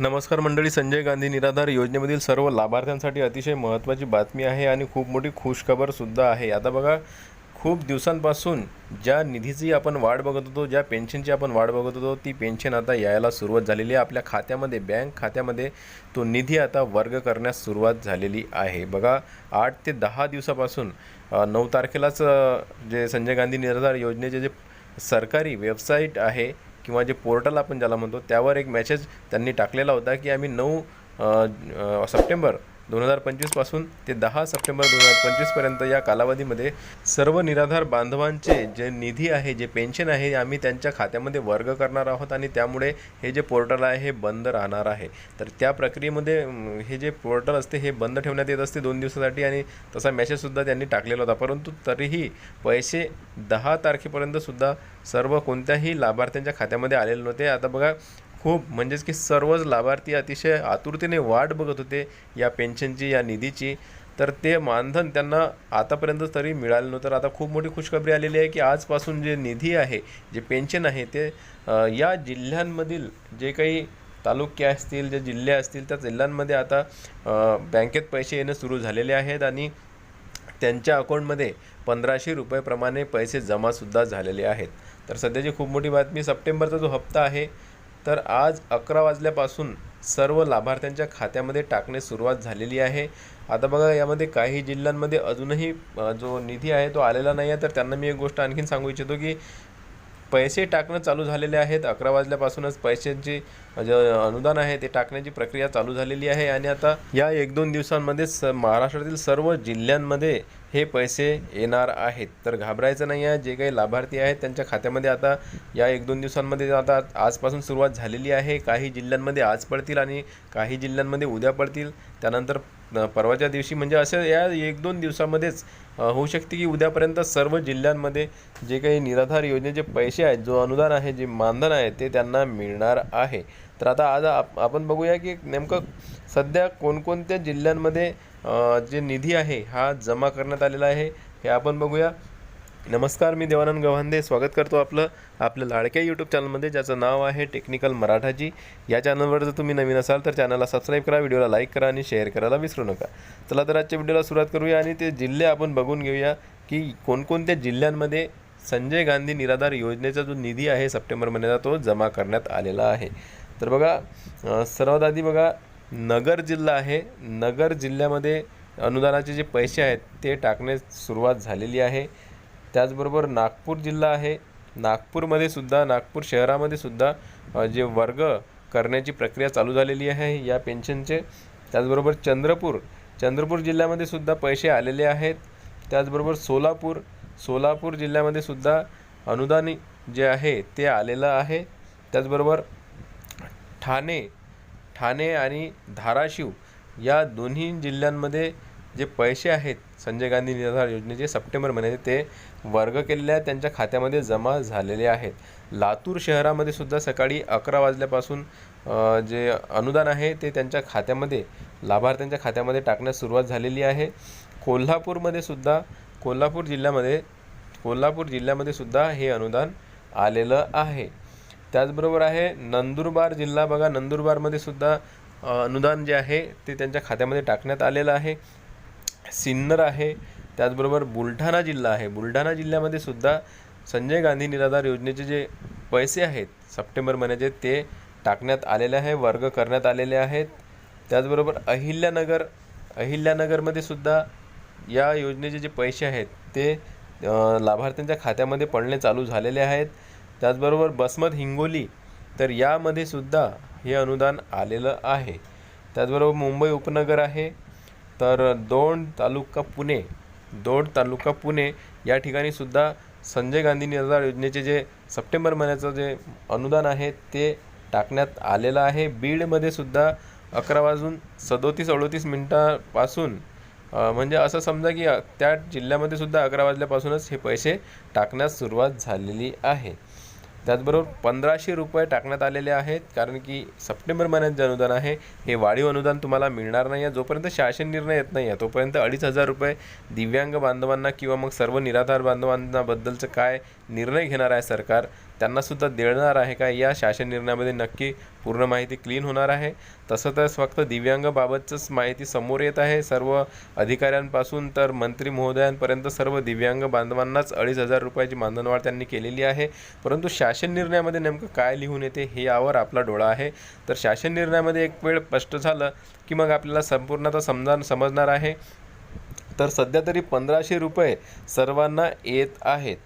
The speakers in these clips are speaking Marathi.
नमस्कार मंडळी संजय गांधी निराधार योजनेमधील सर्व लाभार्थ्यांसाठी अतिशय महत्त्वाची बातमी आहे आणि खूप मोठी खुशखबरसुद्धा आहे. आता बघा खूप दिवसांपासून ज्या निधीची आपण वाट बघत होतो ज्या पेन्शनची आपण वाट बघत होतो ती पेन्शन आता यायला सुरुवात झालेली आहे. आपल्या खात्यामध्ये बँक खात्यामध्ये तो निधी आता वर्ग करण्यास सुरुवात झालेली आहे. बघा आठ ते दहा दिवसापासून नऊ तारखेलाच जे संजय गांधी निराधार योजनेचे जे सरकारी वेबसाईट आहे किंवा जे पोर्टल आपण ज्याला म्हणतो त्यावर एक मेसेज त्यांनी टाकलेला होता की आम्ही नऊ सप्टेंबर दोन हजार पंचवीसपासून ते दहा सप्टेंबर दोन हजार पंचवीसपर्यंत या कालावधीमध्ये सर्व निराधार बांधवांचे जे निधी आहे जे पेन्शन आहे आम्ही त्यांच्या खात्यामध्ये वर्ग करणार आहोत आणि त्यामुळे हे जे पोर्टल आहे हे बंद राहणार आहे. तर त्या प्रक्रियेमध्ये हे जे पोर्टल असते हे बंद ठेवण्यात येत असते दोन दिवसासाठी आणि तसा मेसेजसुद्धा त्यांनी टाकलेला होता. परंतु तरीही पैसे दहा तारखेपर्यंतसुद्धा सर्व कोणत्याही लाभार्थ्यांच्या खात्यामध्ये आलेले नव्हते. आता बघा खूप म्हणजेच की सर्वच लाभार्थी अतिशय आतुरतेने वाट बघत होते या पेन्शनची या निधीची. तर ते मानधन त्यांना आतापर्यंत तरी मिळालं नव्हतं. तर आता खूप मोठी खुशखबरी आलेली आहे की आजपासून जे निधी आहे जे पेन्शन आहे ते या जिल्ह्यांमधील जे काही तालुके असतील जे जिल्हे असतील त्या जिल्ह्यांमध्ये आता बँकेत पैसे येणं सुरू झालेले आहेत आणि त्यांच्या अकाउंटमध्ये पंधराशे रुपयेप्रमाणे पैसे जमासुद्धा झालेले आहेत. तर सध्याची खूप मोठी बातमी सप्टेंबरचा जो हप्ता आहे तर आज अकरा वाजल्यापासून सर्व लाभार्थ्यांच्या खात्यामध्ये टाकणे सुरुवात झालेली आहे. आता बघा यामध्ये काही जिल्ह्यांमध्ये अजूनही जो निधी आहे तो आलेला नाही आहे तर त्यांना मी एक गोष्ट आणखीन सांगू इच्छितो की पैसे टाकणं चालू झालेले आहेत. अकरा वाजल्यापासूनच पैशांची जे अनुदान आहे ते टाकण्याची प्रक्रिया चालू झालेली आहे. आणि आता या एक दोन दिवसांमध्ये स महाराष्ट्रातील सर्व जिल्ह्यांमध्ये हे पैसे येणार आहेत. तर घाबरायचं नाही आहे. जे काही लाभार्थी आहेत त्यांच्या खात्यामध्ये आता या एक दोन दिवसांमध्ये आता आजपासून सुरुवात झालेली आहे. काही जिल्ह्यांमध्ये आज पडतील आणि काही जिल्ह्यांमध्ये उद्या पडतील. त्यानंतर परवाच्या दिवशी म्हणजे असं या एक दोन दिवसामध्येच होऊ शकते की उद्यापर्यंत सर्व जिल्ह्यांमध्ये जे काही निराधार योजनेचे पैसे आहेत जो अनुदान आहे जे मानधन आहे ते त्यांना मिळणार आहे. तर आता आज आप आपण बघूया की नेमकं सध्या कोणकोणत्या जिल्ह्यांमध्ये जे निधी आहे हा जमा करण्यात आलेला आहे हे आपण बघूया. नमस्कार मी देवानंद गव्हांदे. स्वागत करतो आपलं आपल्या लाडक्या यूट्यूब चॅनलमध्ये ज्याचं नाव आहे टेक्निकल मराठाजी. या चॅनलवर जर तुम्ही नवीन असाल तर चॅनलला सबस्क्राईब करा व्हिडिओला लाईक करा आणि शेअर करायला विसरू नका. चला तर आजच्या व्हिडिओला सुरुवात करूया आणि ते जिल्हे आपण बघून घेऊया की कोणकोणत्या जिल्ह्यांमध्ये संजय गांधी निराधार योजनेचा जो निधी आहे सप्टेंबर महिन्याचा तो जमा करण्यात आलेला आहे. तर बघा सर्वात आधी बघा नगर जिल्हा आहे. नगर जिल्ह्यामध्ये अनुदानाचे जे पैसे आहेत ते टाकण्यास सुरुवात झालेली आहे. त्याचबरोबर नागपूर जिल्हा आहे. नागपूरमध्ये सुद्धा नागपूर शहरामध्ये सुद्धा जे वर्ग करण्याची प्रक्रिया चालू झालेली आहे या पेन्शनचे. त्याचबरोबर चंद्रपूर चंद्रपूर जिल्ह्यामध्ये सुद्धा पैसे आलेले आहेत. त्याचबरोबर सोलापूर सोलापूर जिल्ह्यामध्ये सुद्धा अनुदान जे आहे ते आलेलं आहे. त्याचबरोबर ठाणे ठाणे आणि धाराशिव या दोन्ही जिल्ह्यांमध्ये जे पैसे आहेत संजय गांधी निराधार योजनेचे सप्टेंबर महिन्याचे ते वर्ग केलेल्या त्यांच्या खात्यामध्ये जमा झालेले आहेत. लातूर शहरामध्ये सुद्धा सकाळी अकरा वाजल्यापासून जे अनुदान आहे ते त्यांच्या खात्यामध्ये लाभार्थ्यांच्या खात्यामध्ये टाकण्यास सुरुवात झालेली आहे. कोल्हापूरमध्ये सुद्धा कोल्हापूर जिल्ह्यामध्ये कोल्हापूर जिल्ह्यामध्ये सुद्धा हे अनुदान आलेलं आहे. त्याचबरोबर आहे नंदुरबार जिल्हा बघा नंदुरबारमध्ये सुद्धा अनुदान जे आहे ते त्यांच्या खात्यामध्ये टाकण्यात आलेलं आहे. सिन्नर आहे त्याचबरोबर बुलढाणा जिल्हा आहे. बुलढाणा जिल्ह्यामध्ये सुद्धा संजय गांधी निराधार योजनेचे जे पैसे आहेत सप्टेंबर महिन्याचे ते टाकण्यात आलेले आहे वर्ग करण्यात आलेले आहेत. त्याचबरोबर अहिल्यानगर अहिल्यानगरमध्ये सुद्धा या योजनेचे जे पैसे आहेत ते लाभार्थ्यांच्या खात्यामध्ये पडणे चालू झालेले आहेत. त्याचबरोबर बसमत हिंगोली तर यामध्ये सुद्धा हे अनुदान आलेलं आहे. त्याचबरोबर मुंबई उपनगर आहे. तर दोन तालुका पुणे दोन तालुका पुणे या ठिकाणी सुद्धा संजय गांधी निराधार योजनेचे जे सप्टेंबर महिन्याचं जे अनुदान आहे ते टाकण्यात आलेलं आहे. बीडमध्ये सुद्धा अकरा वाजून सदोतीस अडोतीस मिनटापासून म्हणजे असं समजा की त्या जिल्ह्यामध्ये सुद्धा अकरा वाजल्यापासूनच हे पैसे टाकण्यास सुरुवात झालेली आहे. त्याचबरोबर पंधराशे रुपये टाकण्यात आलेले आहेत कारण की सप्टेंबर महिन्यात जे अनुदान आहे हे वाढीव अनुदान तुम्हाला मिळणार नाही आहे. जोपर्यंत शासन निर्णय येत नाही आहे तोपर्यंत अडीच हजार रुपये दिव्यांग बांधवांना किंवा मग सर्व निराधार बांधवांना बद्दलचं काय निर्णय घेणार आहे सरकार त्यांनासुद्धा देणार आहे का? या शासन निर्णयामध्ये नक्की पूर्ण माहिती क्लीन होणार आहे. तसं तर फक्त दिव्यांगबाबतच माहिती समोर येत आहे. सर्व अधिकाऱ्यांपासून तर मंत्री महोदयांपर्यंत सर्व दिव्यांग बांधवांनाच अडीच हजार रुपयाची मानधनवाढ त्यांनी केलेली आहे. परंतु शासन निर्णयामध्ये नेमकं काय लिहून येते हे यावर आपला डोळा आहे. तर शासन निर्णयामध्ये एक वेळ स्पष्ट झालं की मग आपल्याला संपूर्णतः समजा समजणार आहे. तर सध्या तरी पंधराशे रुपये सर्वांना येत आहेत.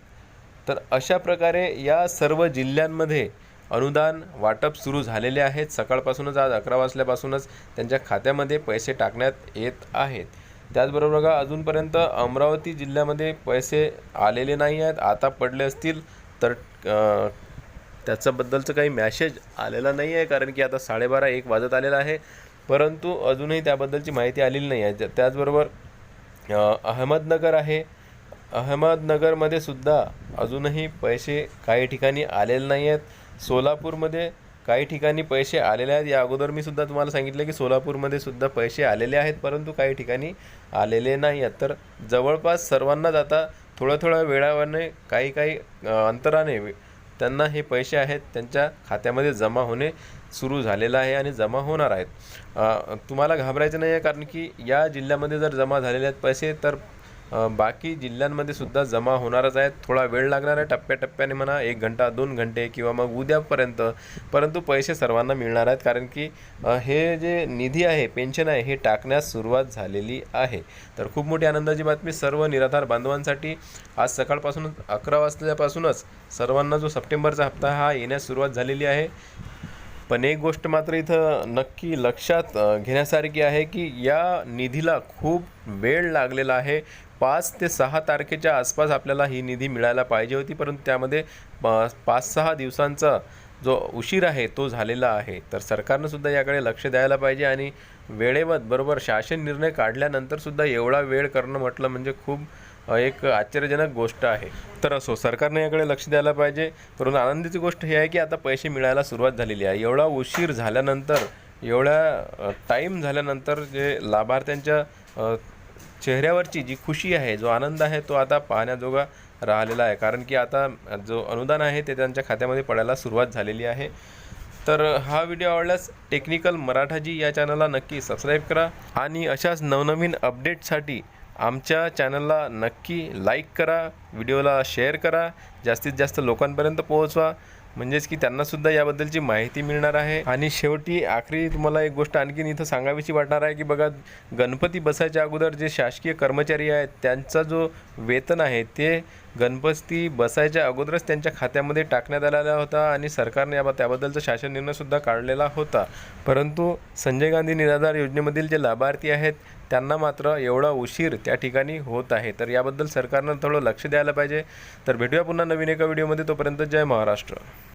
तर अशा प्रकारे या सर्व जिल्ह्यांमध्ये अनुदान वाटप सुरू झालेले आहेत. सकाळपासूनच आज अकरा वाजल्यापासूनच त्यांच्या खात्यामध्ये पैसे टाकण्यात येत आहेत. त्याचबरोबर बघा अजूनपर्यंत अमरावती जिल्ह्यामध्ये पैसे आलेले नाही आहेत. आता पडले असतील तर त्याच्याबद्दलचं काही मॅसेज आलेला नाही आहे कारण की आता साडेबारा एक वाजत आलेला आहे. परंतु अजूनही त्याबद्दलची माहिती आलेली नाही आहे. त्याचबरोबर अहमदनगर आहे. अहमदनगरमध्ये सुद्धा अजूनही पैसे काही ठिकाणी आलेले नाही आहेत. सोलापूरमध्ये काही ठिकाणी पैसे आलेले आहेत. या अगोदर मी सुद्धा तुम्हाला सांगितलं की सोलापूरमध्ये सुद्धा पैसे आलेले आहेत परंतु काही ठिकाणी आलेले नाही आहेत. तर जवळपास सर्वांनाच आता थोड्या थोड्या वेळाने काही काही अंतराने त्यांना हे पैसे आहेत त्यांच्या खात्यामध्ये जमा होणे सुरू झालेलं आहे आणि जमा होणार आहेत. तुम्हाला घाबरायचं नाही आहे कारण की या जिल्ह्यामध्ये जर जमा झालेले आहेत पैसे तर बाकी जिल्ह्यांमध्ये सुद्धा जमा होणारच आहेत. थोडा वेळ लागणार आहे टप्प्याटप्प्याने म्हणा एक घंटा दोन घंटे किंवा मग उद्यापर्यंत. परंतु पैसे सर्वांना मिळणार आहेत कारण की हे जे निधी आहे पेन्शन आहे हे टाकण्यास सुरुवात झालेली आहे. तर खूप मोठी आनंदाची बातमी. सर्व निराधार बांधवांसाठी आज सकाळपासूनच अकरा वाजल्यापासूनच सर्वांना जो सप्टेंबरचा हप्ता हा येण्यास सुरुवात झालेली आहे. पण एक गोष्ट मात्र इथं नक्की लक्षात घेण्यासारखी आहे की या निधीला खूप वेळ लागलेला आहे. पाच ते सहा तारखेच्या आसपास आपल्याला ही निधी मिळायला पाहिजे होती परंतु त्यामध्ये पाच सहा दिवसांचा जो उशीर आहे तो झालेला आहे. तर सरकारनं सुद्धा याकडे लक्ष द्यायला पाहिजे आणि वेळेवर बरोबर शासन निर्णय काढल्यानंतरसुद्धा एवढा वेळ करणं म्हटलं म्हणजे खूप एक आश्चर्यजनक गोष्ट आहे. तर असो सरकारने याकडे लक्ष द्यायला पाहिजे. परंतु आनंदीची गोष्ट ही आहे की आता पैसे मिळायला सुरुवात झालेली आहे. एवढा उशीर झाल्यानंतर एवढ्या टाईम झाल्यानंतर जे लाभार्थ्यांच्या चेहऱ्यावरची जी खुशी आहे जो आनंद आहे तो आता पाहण्याजोगा राहिलेला आहे. कारण की आता जो अनुदान आहे ते त्यांच्या खात्यामध्ये पडायला सुरुवात झालेली आहे. तर हा व्हिडिओ आवडल्यास टेक्निकल मराठाजी या चॅनलला नक्की सबस्क्राईब करा. आणि अशाच नवनवीन अपडेटसाठी आमच्या चॅनलला नक्की लाईक करा. व्हिडिओला शेअर करा जास्तीत जास्त लोकांपर्यंत पोहोचवा. म्हणजेच की त्यांनासुद्धा याबद्दलची माहिती मिळणार आहे. आणि शेवटी आखरी तुम्हाला एक गोष्ट आणखीन इथं सांगावीशी वाटणार आहे की बघा गणपती बसायच्या अगोदर जे शासकीय कर्मचारी आहेत त्यांचा जो वेतन आहे ते गणपती बसायच्या अगोदरच त्यांच्या खात्यामध्ये टाकण्यात आलेला होता आणि सरकारने या त्याबद्दलचा शासन निर्णयसुद्धा काढलेला होता. परंतु संजय गांधी निराधार योजनेमधील जे लाभार्थी आहेत त्यांना मात्र एवढा उशीर त्या ठिकाणी होत आहे. तर याबद्दल सरकारनं थोडं लक्ष द्या यायला पाहिजे. तर भेटूया पुन्हा नवीन एका व्हिडिओमध्ये. तोपर्यंत जय महाराष्ट्र.